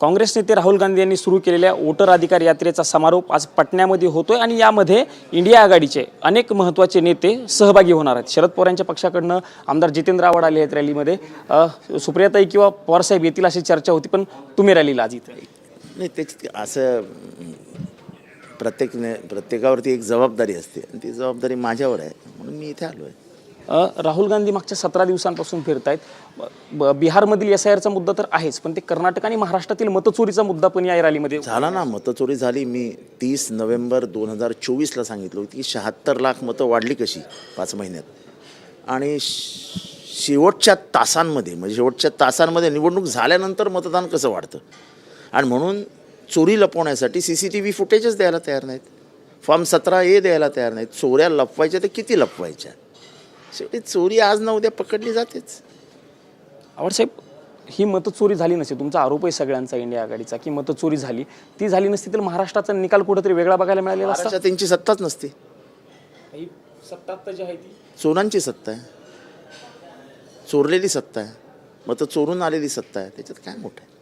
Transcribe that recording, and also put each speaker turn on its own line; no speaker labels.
काँग्रेस नेते राहुल गांधी यांनी सुरू केलेल्या वोटर अधिकार यात्रेचा समारोप आज पटण्यामध्ये होतोय आणि यामध्ये इंडिया आघाडीचे अनेक महत्त्वाचे नेते सहभागी होणार आहेत. शरद पवार यांच्या पक्षाकडनं आमदार जितेंद्र आव्हाड आले आहेत रॅलीमध्ये. सुप्रियाताई किंवा पवारसाहेब येतील अशी चर्चा होती पण तुम्ही रॅलीला आज इथे
नाही तेच असं प्रत्येक प्रत्येकावरती एक जबाबदारी असते आणि ती जबाबदारी माझ्यावर आहे म्हणून मी इथे आलो आहे
राहुल गांधी मागच्या सतरा दिवसांपासून फिरत आहेत ब- बिहारमधील एस आय आरचा मुद्दा तर आहेच पण ते कर्नाटक आणि महाराष्ट्रातील मतचोरीचा मुद्दा पण या रॅलीमध्ये
झाला ना मतचोरी झाली. मी तीस नोव्हेंबर दोन हजार चोवीसला सांगितलं होतं की शहात्तर लाख मतं वाढली कशी पाच महिन्यात. आणि श- शेवटच्या तासांमध्ये म्हणजे शेवटच्या तासांमध्ये निवडणूक झाल्यानंतर मतदान कसं वाढतं? आणि म्हणून चोरी लपवण्यासाठी सी सी टी व्ही फुटेजच द्यायला तयार नाहीत. फॉर्म सतरा ए द्यायला तयार नाहीत. चोऱ्या लपवायच्या तर किती लपवायच्या? शेवटी चोरी आज ना उद्या पकडली जातेच.
आवडसाहेब ही मतचोरी झाली नसती तुमचा आरोप आहे सगळ्यांचा इंडिया आघाडीचा की मतचोरी झाली. ती झाली नसती तर महाराष्ट्राचा निकाल कुठेतरी वेगळा बघायला मिळालेला असता?
महाराष्ट्रात त्यांची सत्ताच नसते.
ही सत्ता जी आहे ती.
चोरांची सत्ता आहे. चोरलेली सत्ता आहे. मग तर चोरून आलेली सत्ता आहे. त्याच्यात काय मोठं आहे?